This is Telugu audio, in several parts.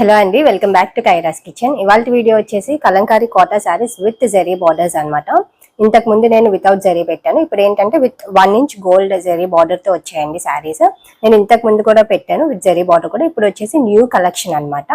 హలో అండి welcome back to Kaira's kitchen ఇవాళ వీడియో వచ్చేసి kalamkari Kota sarees with zari borders అన్నమాట. ఇంతకు ముందు నేను వితౌట్ జరీ పెట్టాను. ఇప్పుడు ఏంటంటే with one inch gold zari బార్డర్తో వచ్చాయండి శారీస్ నేను ఇంతకు ముందు కూడా పెట్టాను విత్ జరీ బార్డర్ కూడా. ఇప్పుడు వచ్చేసి న్యూ కలెక్షన్ అన్నమాట.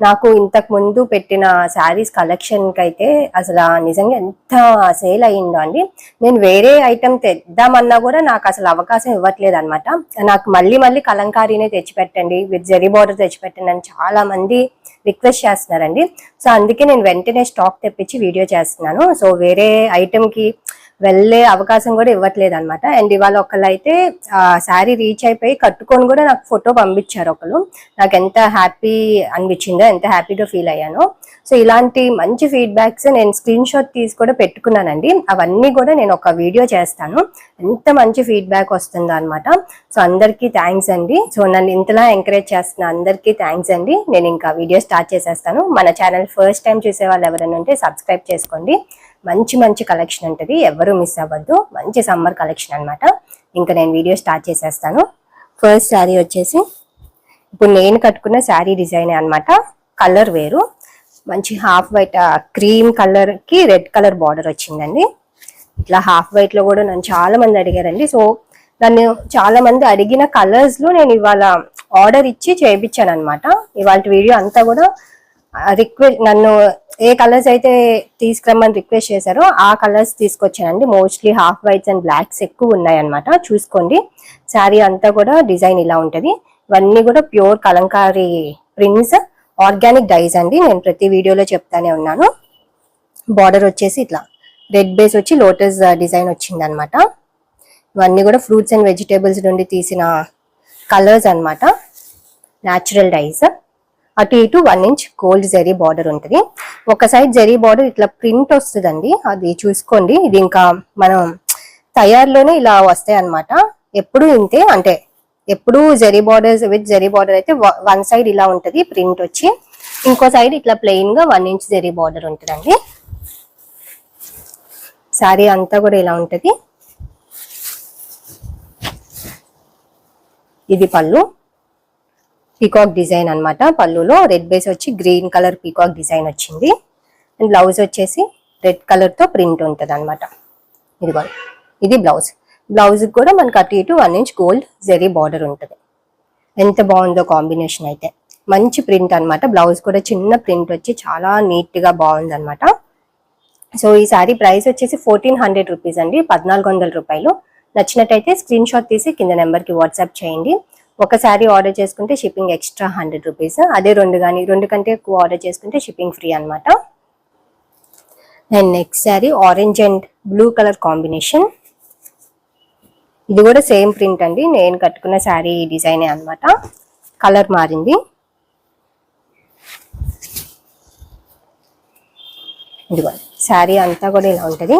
నాకు ఇంతకు ముందు పెట్టిన శారీస్ కలెక్షన్ అయితే అసలు నిజంగా ఎంత సేల్ అయ్యిందో అండి. నేను వేరే ఐటమ్ తెద్దామన్నా కూడా నాకు అసలు అవకాశం ఇవ్వట్లేదు అనమాట నాకు మళ్ళీ మళ్ళీ కలంకారీనే తెచ్చిపెట్టండి. విత్ జరీ బార్డర్ తెచ్చిపెట్టండి అని చాలా మంది రిక్వెస్ట్ చేస్తున్నారండి. సో అందుకే నేను వెంటనే స్టాక్ తెప్పించి వీడియో చేస్తున్నాను. సో వేరే ఐటమ్కి వెళ్ళే అవకాశం కూడా ఇవ్వట్లేదు అనమాట అండ్ ఇవాళ ఒకళ్ళు అయితే శారీ రీచ్ అయిపోయి కట్టుకొని కూడా నాకు ఫోటో పంపించారు ఒకళ్ళు. నాకు ఎంత హ్యాపీ అనిపించిందో ఎంత హ్యాపీగా ఫీల్ అయ్యానో. సో ఇలాంటి మంచి ఫీడ్బ్యాక్స్ నేను స్క్రీన్ షాట్ తీసి కూడా పెట్టుకున్నానండి. అవన్నీ కూడా నేను ఒక వీడియో చేస్తాను. ఎంత మంచి ఫీడ్బ్యాక్ వస్తుందో అనమాట సో అందరికీ థ్యాంక్స్ అండి. సో నన్ను ఇంతలా ఎంకరేజ్ చేస్తున్న అందరికీ థ్యాంక్స్ అండి. నేను ఇంకా వీడియో స్టార్ట్ చేసేస్తాను. మన ఛానల్ ఫస్ట్ టైం చూసే వాళ్ళు ఎవరైనా ఉంటే సబ్స్క్రైబ్ చేసుకోండి. మంచి మంచి కలెక్షన్ ఉంటుంది. ఎవరు మిస్ అవ్వద్దు. మంచి సమ్మర్ కలెక్షన్ అనమాట ఇంకా నేను వీడియో స్టార్ట్ చేసేస్తాను. ఫస్ట్ శారీ వచ్చేసి ఇప్పుడు నేను కట్టుకున్న శారీ డిజైన్ అనమాట కలర్ వేరు. మంచి హాఫ్ వైట్ క్రీమ్ కలర్కి రెడ్ కలర్ బార్డర్ వచ్చిందండి. ఇట్లా హాఫ్ వైట్లో కూడా నన్ను చాలా మంది అడిగారండి. సో నన్ను చాలా మంది అడిగిన కలర్స్లో నేను ఇవాళ ఆర్డర్ ఇచ్చి చేయించాను అనమాట ఇవాళ వీడియో అంతా కూడా రిక్వెస్ట్ నన్ను ఏ కలర్స్ అయితే తీసుకురమ్మని రిక్వెస్ట్ చేశారో ఆ కలర్స్ తీసుకొచ్చానండి. Mostly half whites and blacks ఎక్కువ ఉన్నాయన్నమాట. చూసుకోండి. శారీ అంతా కూడా డిజైన్ ఇలా ఉంటుంది. ఇవన్నీ కూడా pure kalamkari prints organic dyes అండి. నేను ప్రతి వీడియోలో చెప్తానే ఉన్నాను. బార్డర్ వచ్చేసి ఇట్లా రెడ్ బేస్ వచ్చి లోటస్ డిజైన్ uh, వచ్చింది అనమాట ఇవన్నీ కూడా ఫ్రూట్స్ అండ్ వెజిటేబుల్స్ నుండి తీసిన కలర్స్ అన్నమాట. న్యాచురల్ డైస్ అటు ఇటు one inch gold zari border ఉంటుంది. ఒక సైడ్ జరీ బార్డర్ ఇట్లా ప్రింట్ వస్తుందండి. అది చూసుకోండి. ఇది ఇంకా మనం తయారులోనే ఇలా వస్తాయి అన్నమాట ఎప్పుడు ఇంతే అంటే ఎప్పుడు zari borders with zari border అయితే వన్ సైడ్ ఇలా ఉంటుంది ప్రింట్ వచ్చి. ఇంకో సైడ్ ఇట్లా ప్లెయిన్గా వన్ ఇంచ్ జరీ బార్డర్ ఉంటుందండి. శారీ అంతా కూడా ఇలా ఉంటుంది. ఇది పళ్ళు. పీకాక్ డిజైన్ అనమాట పళ్ళులో రెడ్ బేస్ వచ్చి గ్రీన్ కలర్ పీకాక్ డిజైన్ వచ్చింది. అండ్ బ్లౌజ్ వచ్చేసి రెడ్ కలర్తో ప్రింట్ ఉంటుంది అనమాట ఇదిగో ఇది బ్లౌజ్ బ్లౌజ్కి కూడా మనకు అటు ఇటు one inch gold zari border ఉంటుంది. ఎంత బాగుందో కాంబినేషన్ అయితే. మంచి ప్రింట్ అనమాట బ్లౌజ్ కూడా చిన్న ప్రింట్ వచ్చి చాలా నీట్గా బాగుందనమాట బాగుంది అనమాట సో ఈ సారీ ప్రైస్ వచ్చేసి ఫోర్టీన్ హండ్రెడ్ రూపీస్ అండి. పద్నాలుగు వందల రూపాయలు. నచ్చినట్టయితే స్క్రీన్ షాట్ తీసి కింద నెంబర్కి వాట్సాప్ చేయండి. ఒక శారీ ఆర్డర్ చేసుకుంటే షిప్పింగ్ ఎక్స్ట్రా హండ్రెడ్ రూపీస్ అదే రెండు కానీ రెండు కంటే ఎక్కువ ఆర్డర్ చేసుకుంటే షిప్పింగ్ ఫ్రీ అనమాట and next saree orange and blue colour combination ఇది కూడా సేమ్ ప్రింట్ అండి. నేను కట్టుకున్న శారీ డిజైనే అనమాట కలర్ మారింది. ఇదిగో శారీ అంతా కూడా ఇలా ఉంటుంది.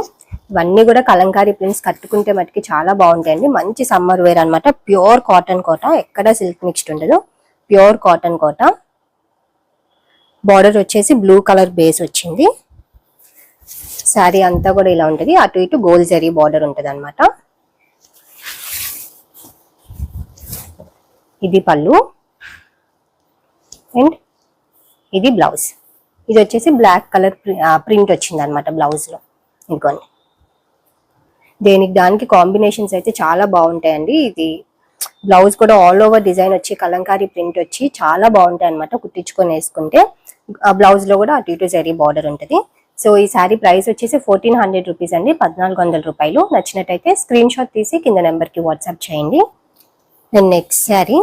ఇవన్నీ కూడా కలంకారీ ప్రింట్స్ కట్టుకుంటే మటుకి చాలా బాగుంటాయండి. మంచి సమ్మర్ వేర్ అన్నమాట. ప్యూర్ కాటన్ కోట ఎక్కడ సిల్క్ మిక్స్డ్ ఉండదు. ప్యూర్ కాటన్ కోట బార్డర్ వచ్చేసి బ్లూ కలర్ బేస్ వచ్చింది. శారీ అంతా కూడా ఇలా ఉంటుంది. అటు ఇటు గోల్ జరీ బార్డర్ ఉంటుంది అనమాట ఇది పళ్ళు. అండ్ ఇది బ్లౌజ్ ఇది వచ్చేసి బ్లాక్ కలర్ ప్రింట్ వచ్చింది అనమాట బ్లౌజ్లో ఇంకొన్ని దేనికి దానికి కాంబినేషన్స్ అయితే చాలా బాగుంటాయండి. ఇది బ్లౌజ్ కూడా ఆల్ ఓవర్ డిజైన్ వచ్చి కలంకారీ ప్రింట్ వచ్చి చాలా బాగుంటాయి అనమాట కుట్టించుకొని వేసుకుంటే. ఆ బ్లౌజ్లో కూడా అటు ఇటు జరీ బార్డర్ ఉంటుంది. సో ఈ శారీ ప్రైస్ వచ్చేసి ఫోర్టీన్ హండ్రెడ్ రూపీస్ అండి. పద్నాలుగు వందల రూపాయలు. నచ్చినట్టయితే స్క్రీన్ షాట్ తీసి కింద నెంబర్కి వాట్సాప్ చేయండి. And next saree.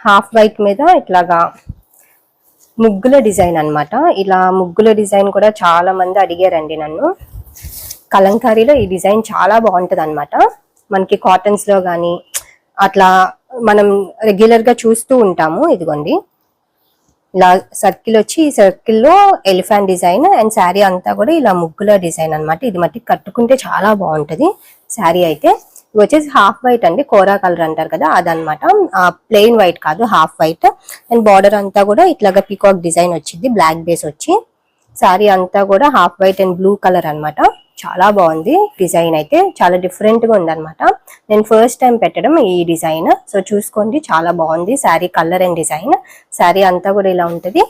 Half white మీద ఇట్లాగా ముగ్గుల డిజైన్ అన్నమాట. ఇలా ముగ్గుల డిజైన్ కూడా చాలా మంది అడిగారండి నన్ను. కలంకారీలో ఈ డిజైన్ చాలా బాగుంటది అనమాట మనకి కాటన్స్లో గానీ అట్లా మనం రెగ్యులర్గా చూస్తూ ఉంటాము ఇదిగోండి. ఇలా సర్కిల్ వచ్చి ఈ సర్కిల్లో ఎలిఫెంట్ డిజైన్ అండ్ శారీ అంతా కూడా ఇలా ముగ్గుల డిజైన్ అన్నమాట. ఇది మట్టి కట్టుకుంటే చాలా బాగుంటది. శారీ అయితే ఇవి వచ్చేసి హాఫ్ వైట్ అండి. కోరా కలర్ అంటారు కదా అదనమాట ప్లెయిన్ వైట్ కాదు హాఫ్ వైట్ అండ్ బార్డర్ అంతా కూడా ఇట్లాగా పీకాక్ డిజైన్ వచ్చింది. బ్లాక్ బేస్ వచ్చి. శారీ అంతా కూడా half white and blue colour అనమాట చాలా బాగుంది. డిజైన్ అయితే చాలా డిఫరెంట్గా ఉందన్నమాట. నేను ఫస్ట్ టైం పెట్టడం ఈ డిజైన్. సో చూసుకోండి చాలా బాగుంది. Saree colour and design. Saree అంతా కూడా ఇలా ఉంటుంది.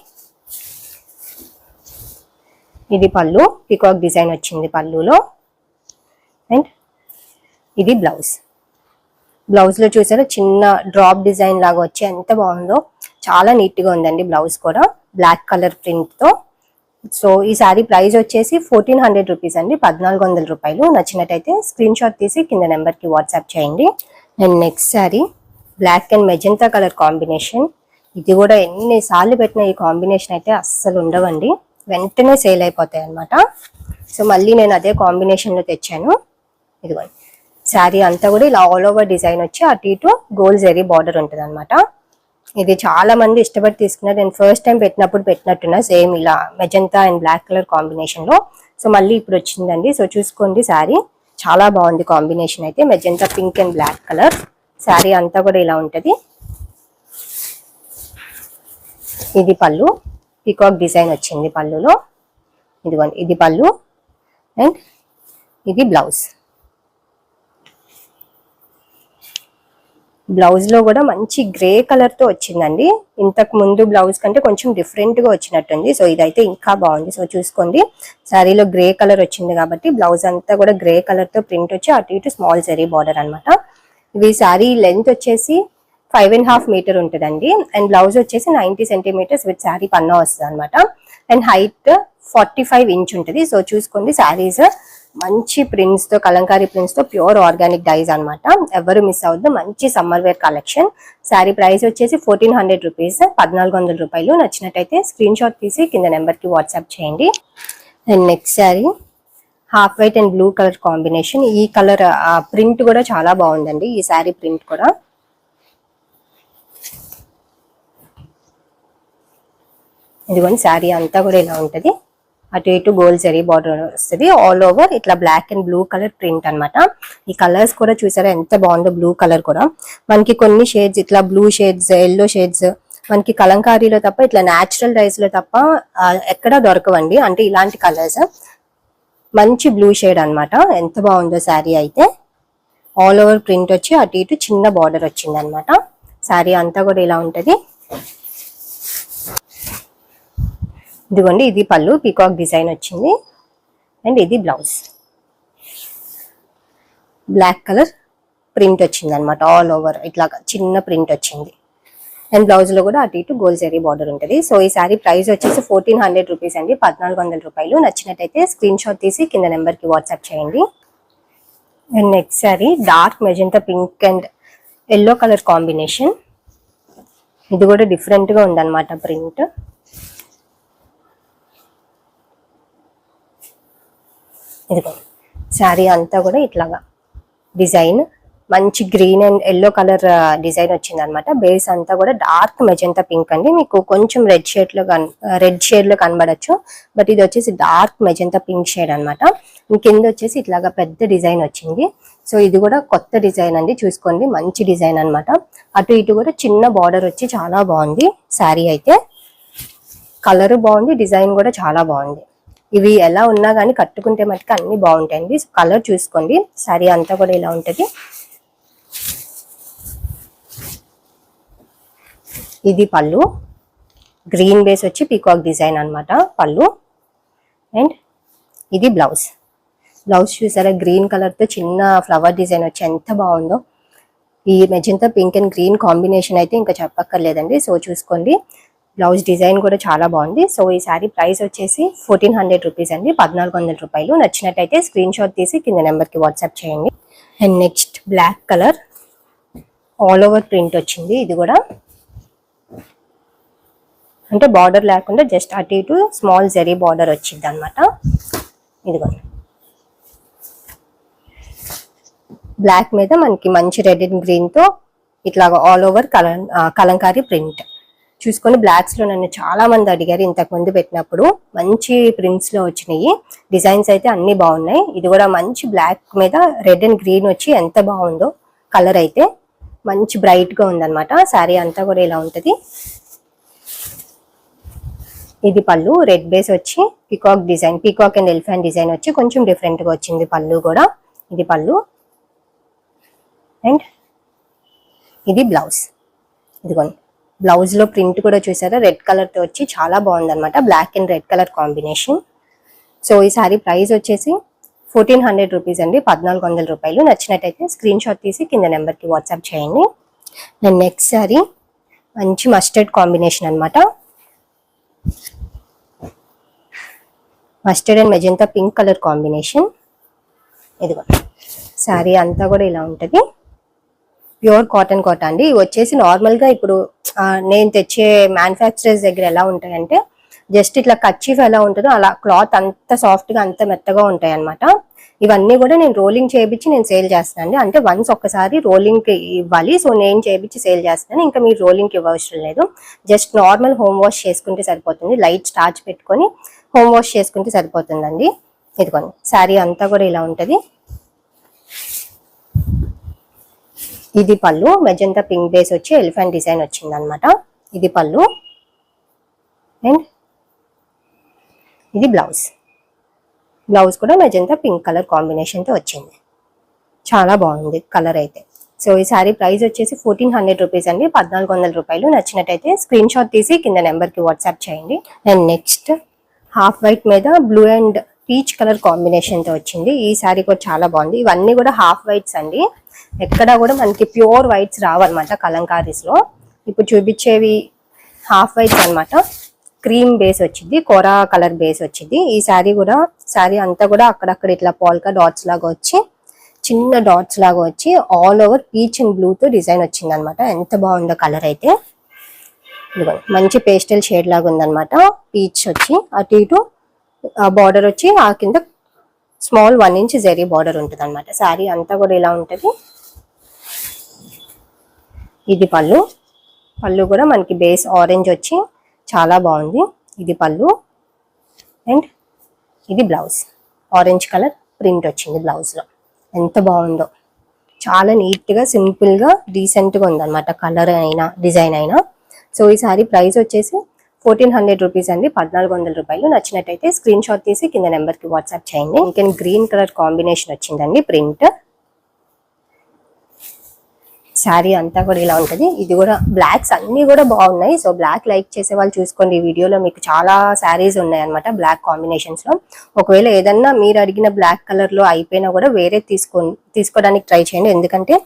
ఇది పళ్ళు. పికాక్ డిజైన్ వచ్చింది పళ్ళులో. అండ్ ఇది బ్లౌజ్. బ్లౌజ్లో చూసారా చిన్న డ్రాప్ డిజైన్ లాగా వచ్చి ఎంత బాగుందో. చాలా నీట్గా ఉందండి బ్లౌజ్ కూడా. బ్లాక్ కలర్ ప్రింట్తో సో ఈ సారీ ప్రైస్ వచ్చేసి ఫోర్టీన్ హండ్రెడ్ రూపీస్ అండి. పద్నాలుగు వందల రూపాయలు. నచ్చినట్టయితే స్క్రీన్ షాట్ తీసి కింద నెంబర్కి వాట్సాప్ చేయండి. And next saree black and magenta colour combination ఇది కూడా ఎన్నిసార్లు పెట్టిన ఈ కాంబినేషన్ అయితే అస్సలు ఉండవండి. వెంటనే సేల్ అయిపోతాయి అనమాట సో మళ్ళీ నేను అదే కాంబినేషన్లో తెచ్చాను. ఇదిగోండి. శారీ అంతా కూడా ఇలా ఆల్ ఓవర్ డిజైన్ వచ్చి అటు ఇటు గోల్డ్ జరీ బార్డర్ ఉంటుంది అనమాట ఇది చాలా మంది ఇష్టపడి తీసుకున్నారు. నేను ఫస్ట్ టైం పెట్టినప్పుడు పెట్టినట్టున్నా సేమ్ ఇలా మెజంతా అండ్ బ్లాక్ కలర్ కాంబినేషన్లో. సో మళ్ళీ ఇప్పుడు వచ్చిందండి. సో చూసుకోండి శారీ. చాలా బాగుంది కాంబినేషన్ అయితే. Magenta pink and black colour saree అంతా కూడా ఇలా ఉంటది. ఇది పళ్ళు. పికాక్ డిజైన్ వచ్చింది పళ్ళులో. ఇదిగోండి ఇది పళ్ళు. అండ్ ఇది బ్లౌజ్ బ్లౌజ్లో కూడా మంచి గ్రే కలర్తో వచ్చిందండి. ఇంతకు ముందు బ్లౌజ్ కంటే కొంచెం డిఫరెంట్గా వచ్చినట్టుంది. సో ఇదైతే ఇంకా బాగుంది. సో చూసుకోండి. శారీలో గ్రే కలర్ వచ్చింది కాబట్టి బ్లౌజ్ అంతా కూడా గ్రే కలర్తో ప్రింట్ వచ్చి అటు ఇటు స్మాల్ జరీ బార్డర్ అనమాట ఇవి శారీ లెంత్ వచ్చేసి ఫైవ్ అండ్ హాఫ్ మీటర్ ఉంటుందండి. అండ్ బ్లౌజ్ వచ్చేసి నైన్టీ సెంటీమీటర్స్ విత్ శారీ పన్నా వస్తుంది అనమాట and height forty five inch ఉంటుంది. సో చూసుకోండి శారీస్ మంచి ప్రింట్స్తో కలంకారీ ప్రింట్స్తో ప్యూర్ ఆర్గానిక్ డైస్ అనమాట ఎవరు మిస్ అవద్దు మంచి summer wear collection saree price వచ్చేసి ఫోర్టీన్ హండ్రెడ్ రూపీస్ పద్నాలుగు వందల రూపాయలు. నచ్చినట్టయితే స్క్రీన్ షాట్ తీసి కింద నెంబర్కి వాట్సాప్ చేయండి. And next saree half white and blue colour combination ఈ కలర్ ప్రింట్ కూడా చాలా బాగుందండి ఈ శారీ ప్రింట్ కూడా. ఇదిగోండి శారీ అంతా కూడా ఇలా ఉంటది. అటు ఇటు గోల్డ్ జరీ బార్డర్ వస్తుంది. ఆల్ ఓవర్ ఇట్లా black and blue colour print అన్నమాట. ఈ కలర్స్ కూడా చూసారా? ఎంత బాగుందో బ్లూ కలర్ కూడా. మనకి కొన్ని షేడ్స్ ఇట్లా బ్లూ షేడ్స్ ఎల్లో షేడ్స్ మనకి కలంకారీలో తప్ప ఇట్లా న్యాచురల్ డైస్లో తప్ప ఎక్కడా దొరకవండి. అంటే ఇలాంటి కలర్స్ మంచి బ్లూ షేడ్ అన్నమాట. ఎంత బాగుందో శారీ అయితే. ఆల్ ఓవర్ ప్రింట్ వచ్చి అటు ఇటు చిన్న బార్డర్ వచ్చింది అనమాట శారీ అంతా కూడా ఇలా ఉంటుంది. ఇదిగోండి ఇది పళ్ళు పీకాక్ డిజైన్ వచ్చింది. అండ్ ఇది బ్లౌజ్ బ్లాక్ కలర్ ప్రింట్ వచ్చింది అనమాట ఆల్ ఓవర్ ఇట్లా చిన్న ప్రింట్ వచ్చింది. అండ్ బ్లౌజ్లో కూడా అటు ఇటు గోల్డ్ జరీ బార్డర్ ఉంటుంది. సో ఈ సారీ ప్రైస్ వచ్చేసి ఫోర్టీన్ హండ్రెడ్ రూపీస్ అండి. పద్నాలుగు వందల రూపాయలు. నచ్చినట్టయితే స్క్రీన్ షాట్ తీసి కింద నెంబర్కి వాట్సాప్ చేయండి. And next saree dark magenta pink and yellow colour combination ఇది కూడా డిఫరెంట్గా ఉందన్నమాట ప్రింట్ ఇదిగో శారీ అంతా కూడా ఇట్లాగా. డిజైన్ మంచి green and yellow colour design వచ్చింది అనమాట బేస్ అంతా కూడా డార్క్ మెజెంటా పింక్ అండి. మీకు కొంచెం రెడ్ షేడ్లో రెడ్ షేడ్లో కనబడచ్చు. బట్ ఇది వచ్చేసి డార్క్ మెజెంటా పింక్ షేడ్ అనమాట. కింద వచ్చేసి ఇట్లాగా పెద్ద డిజైన్ వచ్చింది. సో ఇది కూడా కొత్త డిజైన్ అండి. చూసుకోండి మంచి డిజైన్ అన్నమాట అటు ఇటు కూడా చిన్న బార్డర్ వచ్చి చాలా బాగుంది. శారీ అయితే కలర్ బాగుంది డిజైన్ కూడా చాలా బాగుంది. ఇవి ఎలా ఉన్నా కానీ కట్టుకుంటే మటుకు అన్ని బాగుంటాయండి. కలర్ చూసుకోండి. సారీ అంతా కూడా ఇలా ఉంటుంది. ఇది పళ్ళు. గ్రీన్ బేస్ వచ్చి పీకాక్ డిజైన్ అనమాట పళ్ళు. అండ్ ఇది బ్లౌజ్ బ్లౌజ్ చూసారా? గ్రీన్ కలర్తో చిన్న ఫ్లవర్ డిజైన్ వచ్చి ఎంత బాగుందో. ఈ magenta pink and green combination అయితే ఇంకా చెప్పక్కర్లేదండి. సో చూసుకోండి. బ్లౌజ్ డిజైన్ కూడా చాలా బాగుంది. సో ఈ సారీ ప్రైస్ వచ్చేసి ఫోర్టీన్ హండ్రెడ్ రూపీస్ అండి. పద్నాలుగు వందల రూపాయలు. నచ్చినట్టయితే స్క్రీన్ షాట్ తీసి కింద నెంబర్కి వాట్సాప్ చేయండి. And next black colour all over print వచ్చింది. ఇది కూడా అంటే బార్డర్ లేకుండా జస్ట్ అటు ఇటు స్మాల్ జరీ బార్డర్ వచ్చింది అనమాట ఇదిగోండి బ్లాక్ మీద మనకి మంచి రెడ్ అండ్ గ్రీన్తో ఇట్లాగా ఇట్లా ఆల్ ఓవర్ కలం కలంకారీ ప్రింట్ చూసుకొని బ్లాక్స్లో నన్ను చాలా మంది అడిగారు ఇంతకు ముందు పెట్టినప్పుడు. మంచి ప్రింట్స్లో వచ్చినాయి. డిజైన్స్ అయితే అన్ని బాగున్నాయి. ఇది కూడా మంచి బ్లాక్ మీద రెడ్ అండ్ గ్రీన్ వచ్చి ఎంత బాగుందో కలర్ అయితే మంచి బ్రైట్గా ఉందన్నమాట. శారీ అంతా కూడా ఇలా ఉంటుంది. ఇది పళ్ళు. రెడ్ బేస్ వచ్చి peacock design peacock and elephant design వచ్చి కొంచెం డిఫరెంట్గా వచ్చింది పళ్ళు కూడా. ఇది పళ్ళు. అండ్ ఇది బ్లౌజ్ ఇదిగోండి. బ్లౌజ్లో ప్రింట్ కూడా చూసారా? రెడ్ కలర్తో వచ్చి చాలా బాగుంది అనమాట black and red colour combination so ఈ సారీ ప్రైస్ వచ్చేసి ఫోర్టీన్ హండ్రెడ్ రూపీస్ అండి. పద్నాలుగు వందల రూపాయలు. నచ్చినట్టయితే స్క్రీన్ షాట్ తీసి కింద నెంబర్కి వాట్సాప్ చేయండి. అండ్ నెక్స్ట్ సారీ మంచి మస్టర్డ్ కాంబినేషన్ అనమాట mustard and magenta pink colour combination ఇదిగో. శారీ అంతా కూడా ఇలా ఉంటుంది. ప్యూర్ కాటన్ కోట అండి. ఇవి వచ్చేసి నార్మల్గా ఇప్పుడు నేను తెచ్చే మ్యానుఫ్యాక్చరర్స్ దగ్గర ఎలా ఉంటాయంటే జస్ట్ ఇట్లా కచ్చిఫ్ ఎలా ఉంటుందో అలా క్లాత్ అంత సాఫ్ట్గా అంత మెత్తగా ఉంటాయి అనమాట ఇవన్నీ కూడా నేను రోలింగ్ చేయించి నేను సేల్ చేస్తాను అంటే వన్స్ ఒక్కసారి రోలింగ్కి ఇవ్వాలి. సో నేను చేయించి సేల్ చేస్తాను ఇంకా మీరు రోలింగ్కి ఇవ్వవసరం లేదు. జస్ట్ నార్మల్ హోమ్ వాష్ చేసుకుంటే సరిపోతుంది. లైట్ స్టార్చ్ పెట్టుకొని హోమ్ వాష్ చేసుకుంటే సరిపోతుందండి. ఇదిగోండి. శారీ అంతా కూడా ఇలా ఉంటది. ఇది పళ్ళు. మెజంతా పింక్ బేస్ వచ్చి ఎలిఫెంట్ డిజైన్ వచ్చింది అనమాట ఇది పళ్ళు. అండ్ ఇది బ్లౌజ్. బ్లౌజ్ కూడా మెజంతా పింక్ కలర్ కాంబినేషన్తో వచ్చింది. చాలా బాగుంది కలర్ అయితే. సో ఈ సారీ ప్రైస్ వచ్చేసి ఫోర్టీన్ హండ్రెడ్ రూపీస్ అండి. పద్నాలుగు వందల రూపాయలు. నచ్చినట్టయితే స్క్రీన్ షాట్ తీసి కింద నెంబర్కి వాట్సాప్ చేయండి. అండ్ నెక్స్ట్ హాఫ్ వైట్ మీద బ్లూ అండ్ పీచ్ కలర్ కాంబినేషన్తో వచ్చింది. ఈ సారీ కూడా చాలా బాగుంది. ఇవన్నీ కూడా హాఫ్ వైట్స్ అండి. ఎక్కడ కూడా మనకి ప్యూర్ వైట్స్ రావన్నమాట కలంకారీస్లో ఇప్పుడు చూపించేవి హాఫ్ వైట్స్ అన్నమాట. క్రీమ్ బేస్ వచ్చింది కోరా కలర్ బేస్ వచ్చింది. ఈ శారీ కూడా శారీ అంతా కూడా అక్కడక్కడ ఇట్లా పోల్కా డాట్స్ లాగా వచ్చి చిన్న డాట్స్ లాగా వచ్చి ఆల్ ఓవర్ పీచ్ అండ్ బ్లూతో డిజైన్ వచ్చింది అనమాట ఎంత బాగుందో కలర్ అయితే. మంచి పేస్టల్ షేడ్ లాగా ఉందనమాట పీచ్ వచ్చి అటు ఇటు బార్డర్ వచ్చి ఆ కింద small one inch zari border ఉంటుంది అనమాట శారీ అంతా కూడా ఇలా ఉంటుంది. ఇది పళ్ళు. పళ్ళు కూడా మనకి బేస్ ఆరెంజ్ వచ్చి చాలా బాగుంది. ఇది పళ్ళు. అండ్ ఇది బ్లౌజ్. ఆరెంజ్ కలర్ ప్రింట్ వచ్చింది బ్లౌజ్లో. ఎంత బాగుందో. చాలా నీట్గా సింపుల్గా రీసెంట్గా ఉందన్నమాట. కలర్ అయినా డిజైన్ అయినా. సో ఈ సారీ ప్రైస్ వచ్చేసి ఫోర్టీన్ హండ్రెడ్ రూపీస్ అండి. పద్నాలుగు వందల రూపాయలు నచ్చినట్టయితే స్క్రీన్ షాట్ తీసి కింద నెంబర్కి వాట్సాప్ చేయండి. ఇంకా గ్రీన్ కలర్ కాంబినేషన్ వచ్చిందండి ప్రింట్. శారీ అంతా కూడా ఇలా ఉంటుంది. ఇది కూడా బ్లాక్స్ అన్ని కూడా బాగున్నాయి. సో బ్లాక్ లైక్ చేసే వాళ్ళు చూసుకోండి. ఈ వీడియోలో మీకు చాలా శారీస్ ఉన్నాయి అనమాట బ్లాక్ కాంబినేషన్స్లో. ఒకవేళ ఏదన్నా మీరు అడిగిన బ్లాక్ కలర్లో అయిపోయినా కూడా వేరే తీసుకో తీసుకోవడానికి ట్రై చేయండి. ఎందుకంటే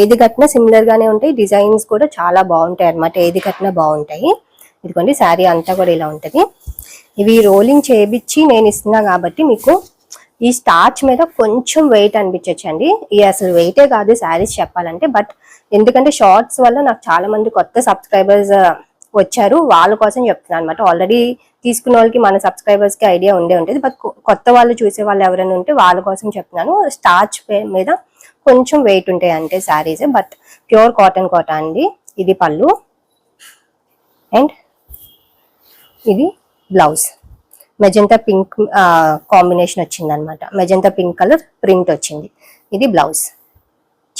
ఏది కట్టినా సిమిలర్ గానే ఉంటాయి. డిజైన్స్ కూడా చాలా బాగుంటాయి అనమాట ఏది కట్టినా బాగుంటాయి. ఇదిగోండి శారీ అంతా కూడా ఇలా ఉంటుంది. ఇవి రోలింగ్ చేయించి నేను ఇస్తున్నా కాబట్టి మీకు ఈ స్టార్చ్ మీద కొంచెం వెయిట్ అనిపించచ్చండి. ఈ అసలు వెయిటే కాదు శారీస్ చెప్పాలంటే బట్ ఎందుకంటే షార్ట్స్ వల్ల నాకు చాలా మంది కొత్త సబ్స్క్రైబర్స్ వచ్చారు. వాళ్ళ కోసం చెప్తున్నాను అనమాట ఆల్రెడీ తీసుకున్న వాళ్ళకి మన సబ్స్క్రైబర్స్కి ఐడియా ఉండే ఉంటుంది. బట్ కొత్త వాళ్ళు చూసే వాళ్ళు ఎవరైనా ఉంటే వాళ్ళ కోసం చెప్తున్నాను. స్టార్చ్ మీద కొంచెం వెయిట్ ఉంటాయి అంటే sarees. But pure cotton Kota అండి. ఇది పళ్ళు. అండ్ ఇది బ్లౌజ్. మెజంతా పింక్ కాంబినేషన్ వచ్చింది అనమాట మెజంతా పింక్ కలర్ ప్రింట్ వచ్చింది. ఇది బ్లౌజ్.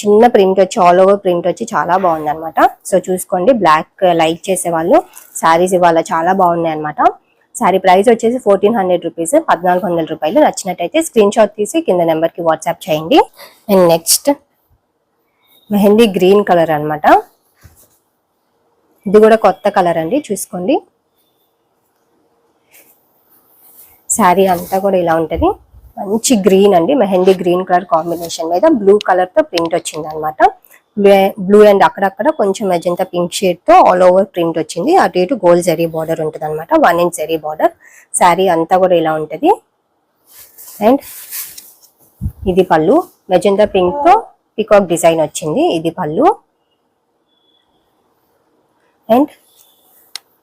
చిన్న ప్రింట్ వచ్చి ఆల్ ఓవర్ ప్రింట్ వచ్చి చాలా బాగుంది అనమాట సో చూసుకోండి బ్లాక్ లైక్ చేసే వాళ్ళు శారీస్ ఇవాళ చాలా బాగున్నాయి అనమాట శారీ ప్రైస్ వచ్చేసి ఫోర్టీన్ హండ్రెడ్ రూపీస్ పద్నాలుగు వందల రూపాయలు. నచ్చినట్టయితే స్క్రీన్ షాట్ తీసి కింద నెంబర్కి వాట్సాప్ చేయండి. And next mehndi green colour అనమాట. ఇది కూడా కొత్త కలర్ అండి చూసుకోండి. శారీ అంతా కూడా ఇలా ఉంటుంది. మంచి గ్రీన్ అండి. మెహందీ గ్రీన్ కలర్ కాంబినేషన్ మీద బ్లూ కలర్తో ప్రింట్ వచ్చింది అనమాట బ్లూ అండ్ అక్కడక్కడ కొంచెం మెజంతా పింక్ షేడ్తో ఆల్ ఓవర్ ప్రింట్ వచ్చింది. అటు ఇటు గోల్డ్ జరీ బార్డర్ ఉంటుంది అనమాట one inch zari border. Saree అంతా కూడా ఇలా ఉంటుంది. అండ్ ఇది పళ్ళు. మెజంతా పింక్తో పికాక్ డిజైన్ వచ్చింది. ఇది పళ్ళు. అండ్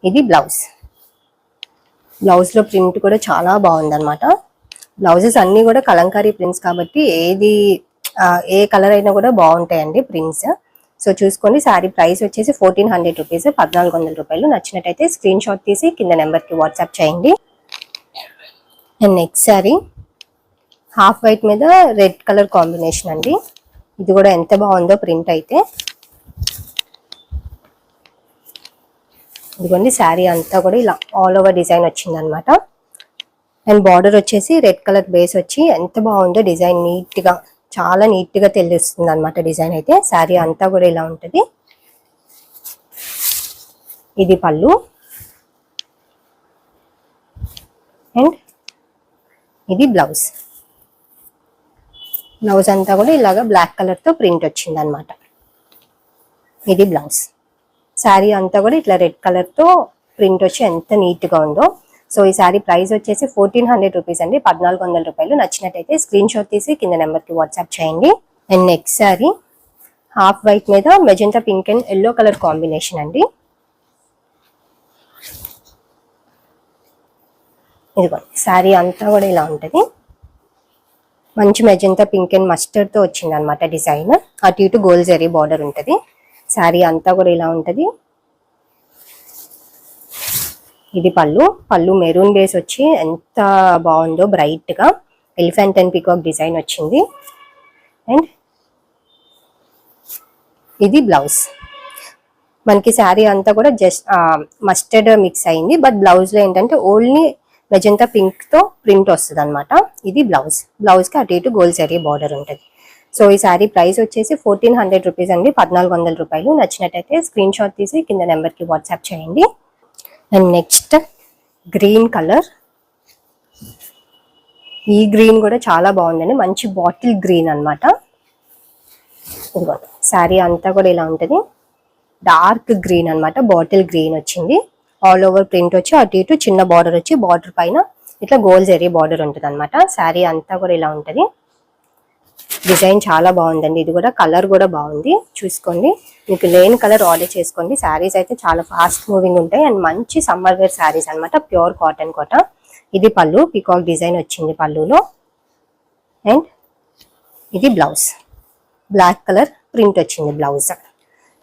ఇది బ్లౌజ్. బ్లౌజ్లో ప్రింట్ కూడా చాలా బాగుంది అనమాట బ్లౌజెస్ అన్ని కూడా కలంకారీ ప్రింట్స్ కాబట్టి ఏది ఏ కలర్ అయినా కూడా బాగుంటాయండి ప్రింట్స్ సో చూసుకోండి సారీ ప్రైస్ వచ్చేసి ఫోర్టీన్ హండ్రెడ్ రూపీస్ పద్నాలుగు వందల రూపాయలు. నచ్చినట్టయితే స్క్రీన్ షాట్ తీసి కింద నెంబర్కి వాట్సాప్ చేయండి. And next saree half white మీద రెడ్ కలర్ కాంబినేషన్ అండి. ఇది కూడా ఎంత బాగుందో ప్రింట్ అయితే. ఇదిగోండి శారీ అంతా కూడా ఇలా ఆల్ ఓవర్ డిజైన్ వచ్చింది అనమాట అండ్ బార్డర్ వచ్చేసి రెడ్ కలర్ బేస్ వచ్చి ఎంత బాగుందో డిజైన్ నీట్గా చాలా నీట్గా తెలుస్తుంది అనమాట డిజైన్ అయితే. శారీ అంతా కూడా ఇలా ఉంటుంది. ఇది పళ్ళు. అండ్ ఇది బ్లౌజ్ బ్లౌజ్ అంతా కూడా ఇలాగ బ్లాక్ కలర్తో ప్రింట్ వచ్చింది అనమాట ఇది బ్లౌజ్ శారీ అంతా కూడా ఇట్లా రెడ్ కలర్తో ప్రింట్ వచ్చి ఎంత నీట్గా ఉందో. సో ఈ శారీ ప్రైస్ వచ్చేసి ఫోర్టీన్ హండ్రెడ్ రూపీస్ అండి. పద్నాలుగు వందల రూపాయలు. నచ్చినట్టయితే స్క్రీన్ షాట్ తీసి కింద నెంబర్కి వాట్సాప్ చేయండి. And next saree half white మీద magenta pink and yellow colour combination అండి. ఇదిగో శారీ అంతా కూడా ఇలా ఉంటుంది. మంచి మెజెంతా పింక్ అండ్ మస్టర్డ్తో వచ్చింది అనమాట డిజైన్. అటు ఇటు గోల్ జరీ బార్డర్ ఉంటుంది. శారీ అంతా కూడా ఇలా ఉంటుంది. ఇది పళ్ళు. పళ్ళు మెరూన్ బేస్ వచ్చి ఎంత బాగుందో బ్రైట్గా ఎలిఫెంట్ అండ్ పికాక్ డిజైన్ వచ్చింది. అండ్ ఇది బ్లౌజ్ మనకి శారీ అంతా కూడా జస్ట్ మస్టర్డ్ మిక్స్ అయింది. బట్ బ్లౌజ్లో ఏంటంటే ఓన్లీ మెజంతా పింక్తో ప్రింట్ వస్తుంది అనమాట ఇది బ్లౌజ్ బ్లౌజ్కి అటు ఇటు గోల్ జరీ బార్డర్ ఉంటుంది. సో ఈ శారీ ప్రైస్ వచ్చేసి ఫోర్టీన్ హండ్రెడ్ రూపీస్ అండి పద్నాలుగు వందల రూపాయలు. నచ్చినట్టయితే స్క్రీన్ షాట్ తీసి కింద నెంబర్కి వాట్సాప్ చేయండి. అండ్ నెక్స్ట్ గ్రీన్ కలర్ ఈ గ్రీన్ కూడా చాలా బాగుందండి మంచి బాటిల్ గ్రీన్ అనమాట ఇదిగో శారీ అంతా కూడా ఇలా ఉంటుంది. డార్క్ గ్రీన్ అన్నమాట బాటిల్ గ్రీన్ వచ్చింది. ఆల్ ఓవర్ ప్రింట్ వచ్చి అటు ఇటు చిన్న బార్డర్ వచ్చి బార్డర్ పైన ఇట్లా గోల్ జరీ బార్డర్ ఉంటుంది అనమాట శారీ అంతా కూడా ఇలా ఉంటుంది. డిజైన్ చాలా బాగుందండి. ఇది కూడా కలర్ కూడా బాగుంది. చూసుకోండి. మీకు లేని కలర్ ఆర్డర్ చేసుకోండి. శారీస్ అయితే చాలా ఫాస్ట్ మూవింగ్ ఉంటాయి. అండ్ మంచి సమ్మర్ వేర్ శారీస్ అన్నమాట. Pure cotton Kota. ఇది పళ్ళు. పికాక్ డిజైన్ వచ్చింది పళ్ళులో. అండ్ ఇది బ్లౌజ్. బ్లాక్ కలర్ ప్రింట్ వచ్చింది బ్లౌజ్.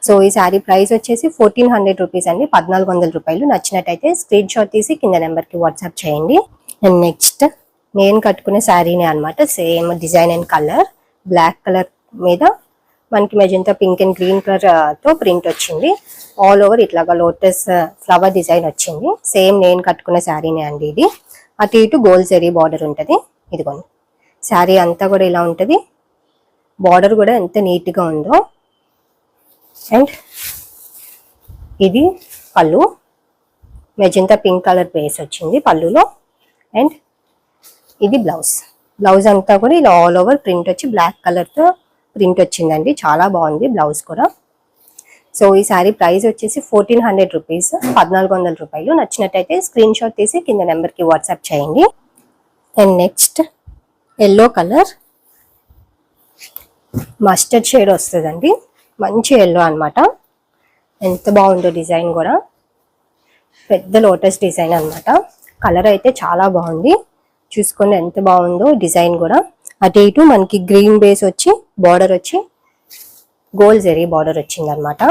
సో ఈ శారీ ప్రైస్ వచ్చేసి ఫోర్టీన్ హండ్రెడ్ రూపీస్ అండి. పద్నాలుగు వందల రూపాయలు. నచ్చినట్టయితే స్క్రీన్ షాట్ తీసి కింద నెంబర్కి వాట్సాప్ చేయండి. అండ్ నెక్స్ట్ నేను కట్టుకునే శారీనే అనమాట same design and colour black colour మీద మనకి మెజంతా పింక్ అండ్ గ్రీన్ కలర్తో ప్రింట్ వచ్చింది. ఆల్ ఓవర్ ఇట్లాగా లోటస్ ఫ్లవర్ డిజైన్ వచ్చింది. సేమ్ నేను కట్టుకున్న శారీనే అండి ఇది. అటు ఇటు గోల్డ్ జరీ బార్డర్ ఉంటుంది. ఇదిగోండి. శారీ అంతా కూడా ఇలా ఉంటుంది. బార్డర్ కూడా ఎంత నీట్గా ఉందో. అండ్ ఇది pallu. Magenta pink colour base వచ్చింది పళ్ళులో. అండ్ ఇది బ్లౌజ్ బ్లౌజ్ అంతా కూడా ఇలా ఆల్ ఓవర్ ప్రింట్ వచ్చి బ్లాక్ కలర్తో ప్రింట్ వచ్చిందండి. చాలా బాగుంది బ్లౌజ్ కూడా. సో ఈ సారీ ప్రైస్ వచ్చేసి ఫోర్టీన్ హండ్రెడ్ రూపీస్ పద్నాలుగు వందల రూపాయలు. నచ్చినట్టయితే స్క్రీన్ షాట్ తీసి కింద నెంబర్కి వాట్సాప్ చేయండి. And next yellow colour mustard shade వస్తుందండి. మంచి ఎల్లో అనమాట ఎంత బాగుందో డిజైన్ కూడా. పెద్ద లోటస్ డిజైన్ అనమాట కలర్ అయితే చాలా బాగుంది. చూసుకోండి ఎంత బాగుందో డిజైన్ కూడా. అటు ఇటు మనకి గ్రీన్ బేస్ వచ్చి బార్డర్ వచ్చి గోల్ జరీ బార్డర్ వచ్చింది అనమాట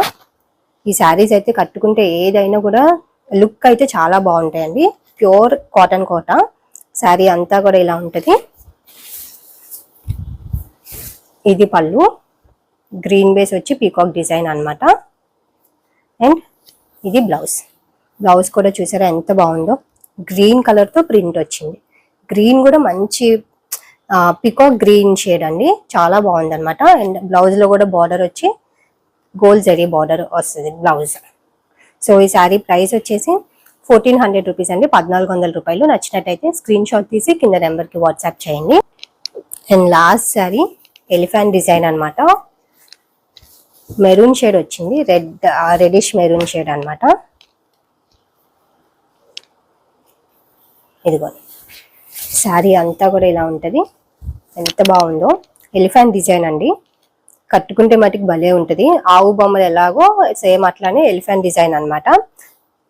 ఈ శారీస్ అయితే కట్టుకుంటే ఏదైనా కూడా లుక్ అయితే చాలా బాగుంటాయండి. ప్యూర్ కాటన్ కోట. శారీ అంతా కూడా ఇలా ఉంటుంది. ఇది పళ్ళు. గ్రీన్ బేస్ వచ్చి పీకాక్ డిజైన్ అన్నమాట. అండ్ ఇది బ్లౌజ్. బ్లౌజ్ కూడా చూసారా ఎంత బాగుందో? గ్రీన్ కలర్తో ప్రింట్ వచ్చింది. గ్రీన్ కూడా మంచి పికాక్ గ్రీన్ షేడ్ అండి. చాలా బాగుంది అనమాట అండ్ బ్లౌజ్లో కూడా బార్డర్ వచ్చి గోల్డ్ జరీ బార్డర్ వస్తుంది బ్లౌజ్ సో ఈ శారీ ప్రైస్ వచ్చేసి ఫోర్టీన్ హండ్రెడ్ రూపీస్ అండి. పద్నాలుగు వందల రూపాయలు. నచ్చినట్టయితే స్క్రీన్ షాట్ తీసి కింద నెంబర్కి వాట్సాప్ చేయండి. And last sari elephant design అనమాట మెరూన్ షేడ్ వచ్చింది. రెడ్ రెడిష్ మెరూన్ షేడ్ అనమాట ఇదిగోండి శారీ అంతా కూడా ఇలా ఉంటుంది. ఎంత బాగుందో. ఎలిఫెంట్ డిజైన్ అండి. కట్టుకుంటే మటుకు భలే ఉంటుంది. ఆవు బొమ్మలు ఎలాగో సేమ్ అట్లానే ఎలిఫెంట్ డిజైన్ అన్నమాట.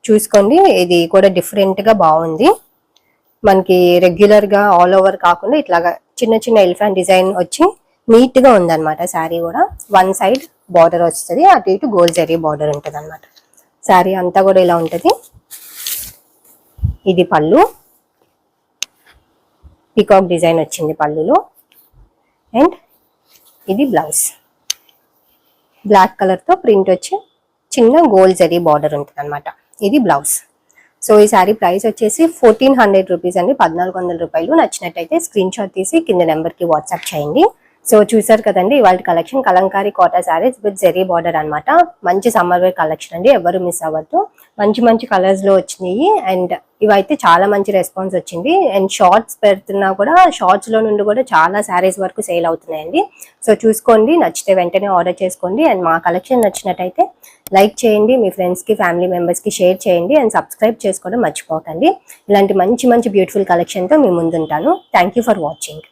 చూసుకోండి ఇది కూడా డిఫరెంట్గా బాగుంది. మనకి రెగ్యులర్గా ఆల్ ఓవర్ కాకుండా ఇట్లాగా చిన్న చిన్న ఎలిఫెంట్ డిజైన్ వచ్చి నీట్గా ఉందన్నమాట శారీ కూడా. వన్ సైడ్ బార్డర్ వస్తుంది అటు ఇటు గోల్డ్ జరీ బార్డర్ ఉంటుంది అనమాట శారీ అంతా కూడా ఇలా ఉంటుంది. ఇది పళ్ళు. పికాక్ డిజైన్ వచ్చింది పళ్ళులో. అండ్ ఇది బ్లౌజ్ బ్లాక్ కలర్తో ప్రింట్ వచ్చి చిన్న గోల్డ్ జరీ బార్డర్ ఉంటుంది అనమాట ఇది బ్లౌజ్ సో ఈ శారీ ప్రైస్ వచ్చేసి ఫోర్టీన్ హండ్రెడ్ రూపీస్ అండి. పద్నాలుగు వందల రూపాయలు నచ్చినట్టయితే స్క్రీన్ షాట్ తీసి కింద నెంబర్కి వాట్సాప్ చేయండి. సో చూసారు కదండి ఇవాళ collection Kalamkari Kota saris with zari border అనమాట మంచి సమ్మర్ వేర్ కలెక్షన్ అండి ఎవరు మిస్ అవ్వద్దు. మంచి మంచి కలర్స్లో వచ్చినాయి. అండ్ ఇవైతే చాలా మంచి రెస్పాన్స్ వచ్చింది. అండ్ షార్ట్స్ పెడుతున్నా కూడా షార్ట్స్లో నుండి కూడా చాలా శారీస్ వరకు సేల్ అవుతున్నాయండి. సో చూసుకోండి నచ్చితే వెంటనే ఆర్డర్ చేసుకోండి. అండ్ మా కలెక్షన్ నచ్చినట్టయితే లైక్ చేయండి మీ ఫ్రెండ్స్కి ఫ్యామిలీ మెంబర్స్కి షేర్ చేయండి. అండ్ సబ్స్క్రైబ్ చేసుకోవడం మర్చిపోకండి. ఇలాంటి మంచి మంచి బ్యూటిఫుల్ కలెక్షన్తో మీ ముందుంటాను. Thank you for watching.